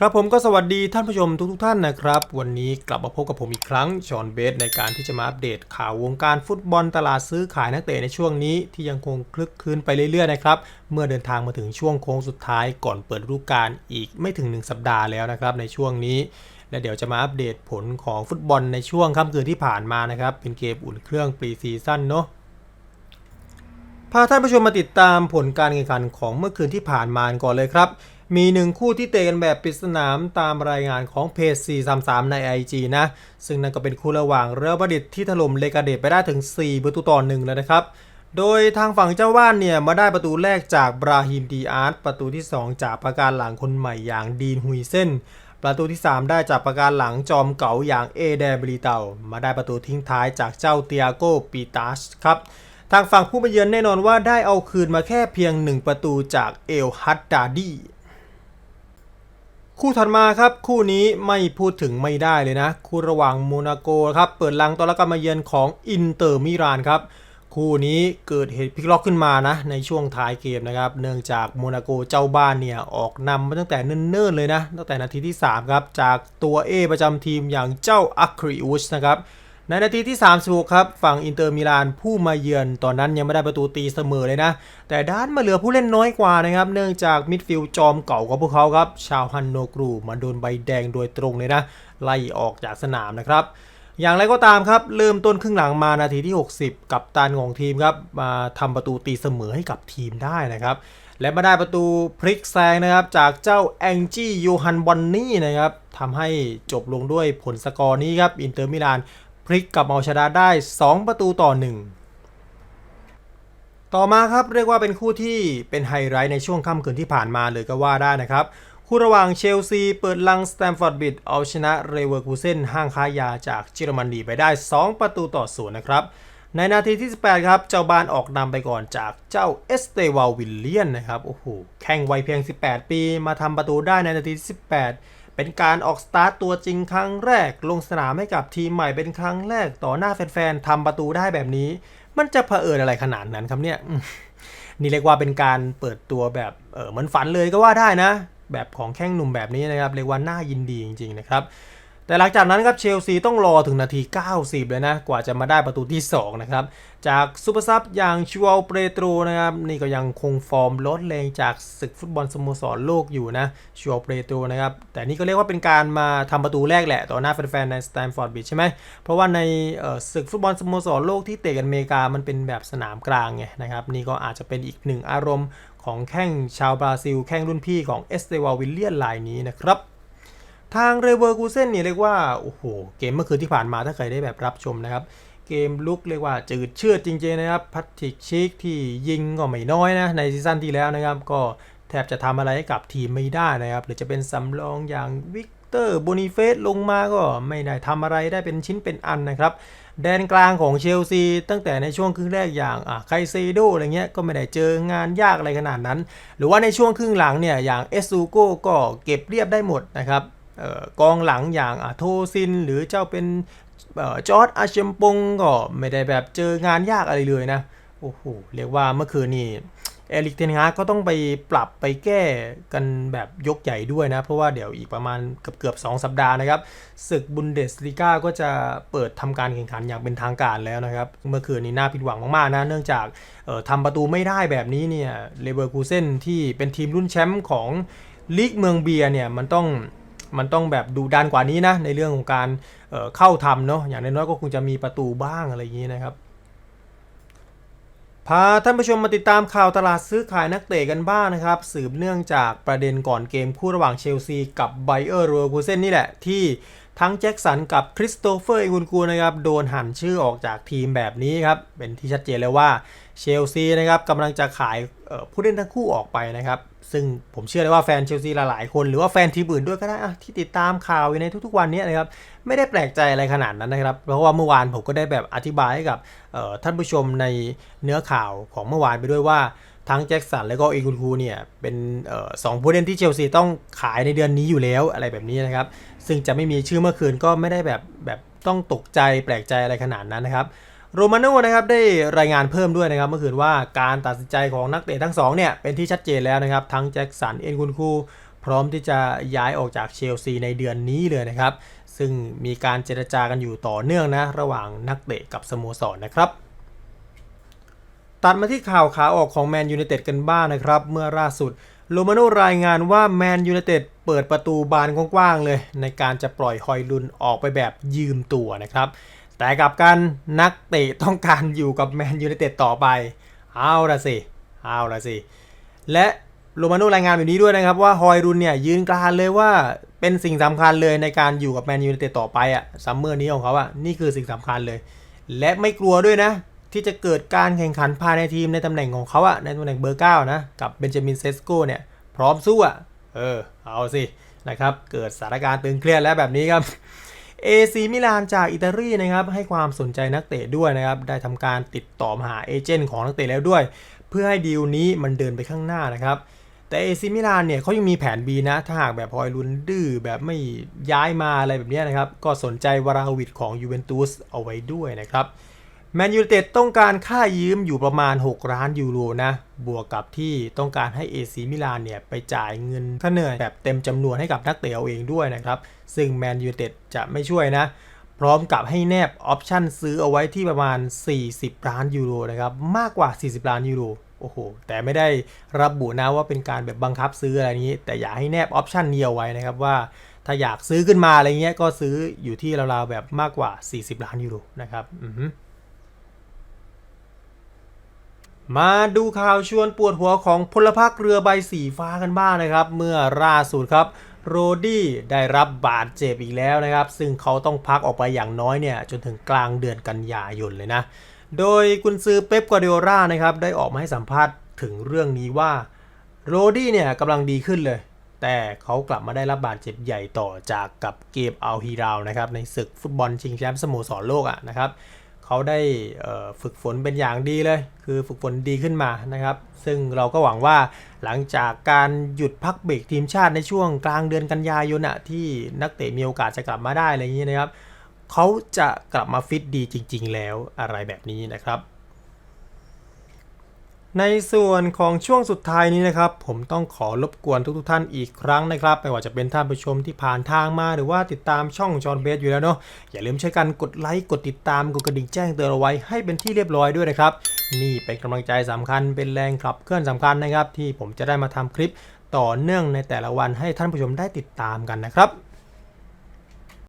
ครับผมก็สวัสดีท่านผู้ชมทุกๆท่านนะครับ วันนี้กลับมาพบกับผมอีกครั้งชอนเบสในการที่จะมาอัปเดตข่าววงการฟุตบอลตลาดซื้อขายนักเตะในช่วงนี้ที่ยังคงคลึกคลืนไปเรื่อยๆนะครับเมื่อเดินทางมาถึงช่วงโค้งสุดท้ายก่อนเปิดฤดูกาลอีกไม่ถึง 1 สัปดาห์แล้วนะครับในช่วงนี้ และเดี๋ยวจะมาอัปเดตผลของฟุตบอลในช่วงค่ำคืนที่ผ่านมานะครับเป็นเกมอุ่นเครื่องปรีซีซั่นเนาะพาท่านผู้ชมมาติดตามผลการแข่งขันของเมื่อคืนที่ผ่านมาก่อนเลยครับ มีหนึ่งคู่ที่เตะกันแบบปริศนามตามรายงานของเพจ 433 ใน IG นะ ซึ่งนั่นก็เป็นคู่ระหว่างเรอัลมาดริดที่ถล่มเลกาเดตไปได้ถึง 4 ประตูต่อหนึ่งแล้วนะครับ โดยทางฝั่งเจ้าบ้านเนี่ย มาได้ประตูแรกจากบราฮิมดีอาร์ตประตูที่ 2 จากประการหลังคนใหม่อย่างดีนฮุยเซนประตูที่ 3 ได้จากประการหลังจอมเก๋าอย่างเอเดบริเตามาได้ประตูทิ้งท้ายจากเจ้าเตียโกปีตาชครับทางฝั่งผู้มาเยือนแน่นอนว่าได้เอาคืนมาแค่เพียง 1 ประตูจากเอลฮัดดาดี คู่ถัดมาครับคู่นี้ไม่พูดถึงไม่ได้เลยนะ คู่ระหว่างโมนาโกครับเปิดลังต้อนรับการมาเยือนของอินเตอร์มิรานครับคู่นี้เกิดเหตุพลิกล็อกขึ้นมานะในช่วงท้ายเกมนะครับ เนื่องจากโมนาโกเจ้าบ้านเนี่ยออกนำมาตั้งแต่เนิ่นๆเลยนะ ตั้งแต่นาทีที่ 3 ครับ จากตัวเอประจำทีมอย่างเจ้าอัคริอุสนะครับ ในนาทีที่ 36 ครับ ฝั่งอินเตอร์มิลานผู้มาเยือนตอนนั้นยังไม่ได้ประตูตีเสมอเลยนะ แต่ด้านมาเหลือผู้เล่นน้อยกว่านะครับ เนื่องจากมิดฟิลด์จอมเก่าของพวกเขาครับ ชาวฮันโนกรูมาโดนใบแดงโดยตรงเลยนะ ไล่ออกจากสนามนะครับ อย่างไรก็ตามครับ เริ่มต้นครึ่งหลังมานาทีที่ 60 กับตันของทีมครับมาทำประตูตีเสมอให้กับทีมได้นะครับและมาได้ประตูพลิกแซงนะครับ จากเจ้าแองจี้โยฮันบอนนี่นะครับทำให้จบลงด้วยผลสกอร์นี้ครับอินเตอร์มิลาน พลิกกลับมาเอาชนะได้ 2 ประตูต่อ 1 ต่อมาครับเรียกว่าเป็นคู่ที่เป็นไฮไลท์ในช่วงค่ำคืนที่ผ่านมาเลยก็ว่าได้นะครับ คู่ระหว่างเชลซีเปิดลังสแตมฟอร์ดบิดเอาชนะเรเวอร์คูเซนห้างค้ายาจากเยอรมนีไปได้ 2 ประตูต่อศูนย์นะครับในนาทีที่ 18 ครับ เจ้าบ้านออกนำไปก่อนจากเจ้าเอสเตวาลวิลเลียนนะครับ โอ้โห แข่งวัยเพียง 18 ปี มาทำประตูได้ในนาทีที่ 18 เป็นการออกสตาร์ตตัวจริงครั้งแรก ลงสนามให้กับทีมใหม่เป็นครั้งแรกต่อหน้าแฟนๆทำประตูได้แบบนี้ มันจะเผอิญอะไรขนาดนั้นครับเนี่ยนี่เรียกว่าเป็นการเปิดตัวแบบเออเหมือนฝันเลยก็ว่าได้นะ แบบของแข้งหนุ่มแบบนี้นะครับเรียกว่าน่ายินดีจริงๆนะครับ แต่หลังจากนั้นครับเชลซีต้องรอถึงนาที 90 เลยนะ กว่าจะมาได้ประตูที่ 2 นะครับ จากซูเปอร์ซับอย่างชูอัลเปโตรนะครับ นี่ก็ยังคงฟอร์มลดแรงจากศึกฟุตบอลสโมสรโลกอยู่นะชูอัลเปโตรนะครับ แต่นี่ก็เรียกว่าเป็นการมาทำประตูแรกแหละ ต่อหน้าแฟนๆในสแตมฟอร์ดบิชใช่ไหม เพราะว่าในศึกฟุตบอลสโมสรโลกที่เตะกันอเมริกามันเป็นแบบสนามกลางไงนะครับนี่ก็อาจจะเป็นอีกหนึ่งอารมณ์ของแข้งชาวบราซิล แข้งรุ่นพี่ของเอสเตวาวิลเลียนรายนี้นะครับ ทางเรเวอร์กูเซนเนี่ยเรียกว่า โอ้โห เกมเมื่อคืนที่ผ่านมาถ้าใครได้แบบรับชมนะครับ เกมลุกเรียกว่าจืดเชือดจริงๆนะครับพัตติกชิกที่ยิงก็ไม่น้อยนะ ในซีซั่นที่แล้วนะครับ ก็แทบจะทำอะไรให้กับทีมไม่ได้นะครับ หรือจะเป็นสำรองอย่างวิกเตอร์โบนิเฟสลงมาก็ไม่ได้ทำอะไรได้เป็นชิ้นเป็นอันนะครับ แดนกลางของเชลซี ตั้งแต่ในช่วงครึ่งแรกอย่างอะไคเซโดอะไรเงี้ยก็ไม่ได้เจองานยากอะไรขนาดนั้น หรือว่าในช่วงครึ่งหลังเนี่ยอย่างเอซูโกก็เก็บเรียบได้หมดนะครับ กองหลังอย่างอะโทซิน หรือเจ้าเป็นออจอร์ดอาเชมปงก็ไม่ได้แบบเจองานยากอะไรเลยนะ โอ้โห เรียกว่าเมื่อคืนนี่เอริกเทนฮากก็ต้องไปปรับไปแก้กันแบบยกใหญ่ด้วยนะ เพราะว่าเดี๋ยวอีกประมาณเกือบเกือบสองสัปดาห์นะครับศึกบุนเดสลีกาก็จะเปิดทำการแข่งขันอย่างเป็นทางการแล้วนะครับ เมื่อคืนนี้น่าผิดหวังมาก ๆ นะ เนื่องจากออทำประตูไม่ได้แบบนี้เนี่ยเลเวอร์คูเซนที่เป็นทีมรุ่นแชมป์ของลีกเมืองเบียร์เนี่ยมันต้อง มันต้องแบบดูดันกว่านี้นะ ในเรื่องของการเเข้าทำเนาะอย่างน้อยๆก็คงจะมีประตูบ้างอะไรอย่างนี้นะครับพาท่านผู้ชมมาติดตามข่าวตลาดซื้อขายนักเตะกันบ้างนะครับ สืบเนื่องจากประเด็นก่อนเกมคู่ระหว่างเชลซีกับไบเออร์โรกูเซนนี่แหละ ที่ ทั้งแจ็คสันกับคริสโตเฟอร์เอกุนกูนะครับโดนหันชื่อออกจากทีมแบบนี้ครับเป็นที่ชัดเจนเลยว่าเชลซีนะครับกำลังจะขายผู้เล่นทั้งคู่ออกไปนะครับซึ่งผมเชื่อเลยว่าแฟนเชลซีหลายๆคน หรือว่าแฟนทีมอื่นด้วยก็ได้อะที่ติดตามข่าวอยู่ในทุกๆวันนี้นะครับไม่ได้แปลกใจอะไรขนาดนั้นนะครับ เพราะว่าเมื่อวานผมก็ได้แบบอธิบายให้กับท่านผู้ชมในเนื้อข่าวของเมื่อวานไปด้วยว่า ทั้งแจ็คสันและก็อีกุนคูเนี่ยเป็นออสองผู้เล่นที่เชลซีต้องขายในเดือนนี้อยู่แล้วอะไรแบบนี้นะครับ ซึ่งจะไม่มีชื่อเมื่อคืนก็ไม่ได้แบบแบบต้องตกใจแปลกใจอะไรขนาดนั้นนะครับโรมาโน่นะครับได้รายงานเพิ่มด้วยนะครับเมื่อคืนว่าการตัดสินใจของนักเตะทั้งสองเนี่ยเป็นที่ชัดเจนแล้วนะครับ ทั้งแจ็คสันเอ็นกุนคูพร้อมที่จะย้ายออกจากเชลซีในเดือนนี้เลยนะครับ ซึ่งมีการเจรจากันอยู่ต่อเนื่องนะระหว่างนักเตะกับสโมสรนะครับ ตัดมาที่ข่าวขาออกของแมนยู i นเต็ดกันบ้างนะครับ เมื่อล่าสุดโรมาโนรายงานว่าแมนยู i นเต็ดเปิดประตูบานกว้างๆเลย ในการจะปล่อยฮอยลุนออกไปแบบยืมตัวนะครับ แต่กับกันนักเตะต้องการอยู่กับแมนยู i นเต็ดต่อไป เอาละสิ เอาละสิ และโรมาโนรายงานแบบนี้ด้วยนะครับว่าฮอยรุนเนี่ยยืนกรานเลยว่าเป็นสิ่งสำคัญเลยในการอยู่กับแมนยู i นเต็ดต่อไปอะซัมเมอร์นี้ของเขาอะนี่คือสิ่งสำคัญเลย และไม่กลัวด้วยนะ ที่จะเกิดการแข่งขันภายในทีมในตำแหน่งของเขาอะในตำแหน่งเบอร์ 9 นะ กับเบนจามินเซสโกเนี่ย พร้อมสู้อะเออ เอาสิ นะครับ เกิดสถานการณ์ตึงเครียดแล้วแบบนี้ครับเอซีมิลานจากอิตาลีนะครับ ให้ความสนใจนักเตะด้วยนะครับ ได้ทำการติดต่อมาหาเอเจนต์ของนักเตะแล้วด้วย เพื่อให้ดีลนี้มันเดินไปข้างหน้านะครับแต่เอซีมิลานเนี่ยเขายังมีแผน B นะ ถ้าหากแบบพอยลุนดื้อแบบไม่ย้ายมาอะไรแบบนี้นะครับ ก็สนใจวาราวิดของยูเวนตุสเอาไว้ด้วยนะครับ แมนยูเต็ดต้องการค่ายืมอยู่ประมาณ 6 ล้านยูโรนะ บวกกับที่ต้องการให้ AC มิลานเนี่ย ไปจ่ายเงินค่าเหนื่อยแบบเต็มจำนวนให้กับนักเตะเอาเองด้วยนะครับ ซึ่งแมนยูเต็ดจะไม่ช่วยนะ พร้อมกับให้แนบออปชั่นซื้อเอาไว้ที่ประมาณ 40 ล้านยูโรนะครับ มากกว่า 40 ล้านยูโรโอ้โห แต่ไม่ได้ระบุนะว่าเป็นการแบบบังคับซื้ออะไรนี้ แต่อยากให้แนบออปชั่นนี้เอาไว้นะครับว่า ถ้าอยากซื้อขึ้นมาอะไรเงี้ยก็ซื้ออยู่ที่ราวๆแบบมากกว่า 40 ล้านยูโรนะครับอือฮึ มาดูข่าวชวนปวดหัวของพลพรรคเรือใบสีฟ้ากันบ้างนะครับ เมื่อล่าสุดครับโรดี้ได้รับบาดเจ็บอีกแล้วนะครับ ซึ่งเขาต้องพักออกไปอย่างน้อยเนี่ยจนถึงกลางเดือนกันยายนเลยนะ โดยกุนซือเป๊ปกวาร์ดิโอรานะครับได้ออกมาให้สัมภาษณ์ถึงเรื่องนี้ว่าโรดี้เนี่ยกำลังดีขึ้นเลย แต่เขากลับมาได้รับบาดเจ็บใหญ่ต่อจากกับเกมอัลฮีราวนะครับในศึกฟุตบอลชิงแชมป์สโมสรโลกอะนะครับ เขาได้ฝึกฝนเป็นอย่างดีเลย คือฝึกฝนดีขึ้นมานะครับ ซึ่งเราก็หวังว่าหลังจากการหยุดพักเบรกทีมชาติในช่วงกลางเดือนกันยายนอะที่นักเตะมีโอกาสจะกลับมาได้อะไรอย่างนี้นะครับเขาจะกลับมาฟิตดีจริง ๆ แล้วอะไรแบบนี้นะครับ ในส่วนของช่วงสุดท้ายนี้นะครับ ผมต้องขอรบกวนทุกๆท่านอีกครั้งนะครับไม่ว่าจะเป็นท่านผู้ชมที่ผ่านทางมา หรือว่าติดตามช่องจอห์นเบสอยู่แล้วเนาะอย่าลืมใช่วยกันกดไลค์กดติดตามกดกระดิ่งแจ้งเตือนเอาไว้ให้เป็นที่เรียบร้อยด้วยนะครับ นี่เป็นกำลังใจสำคัญเป็นแรงขับเคลื่อนสำคัญนะครับ ที่ผมจะได้มาทำคลิปต่อเนื่องในแต่ละวันให้ท่านผู้ชมได้ติดตามกันนะครับ